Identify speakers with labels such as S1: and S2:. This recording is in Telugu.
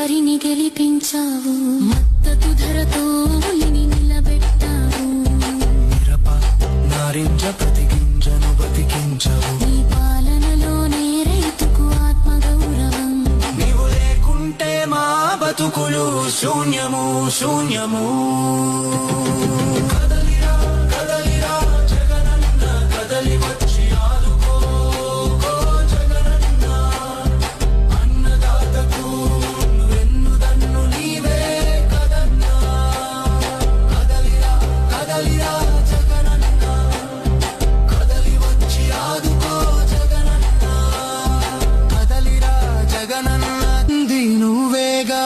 S1: మార్చావు మద్దతు ధరతో ఉలిని నిలబెట్టావు.
S2: మిరప నారింజ ప్రతి గింజను బతికించవు.
S1: నీ పాలనలోనే రైతుకు ఆత్మగౌరవం.
S2: నీవు లేకుంటే మా బతుకులు శూన్యము శూన్యము. నన్నంది నువ్వేగా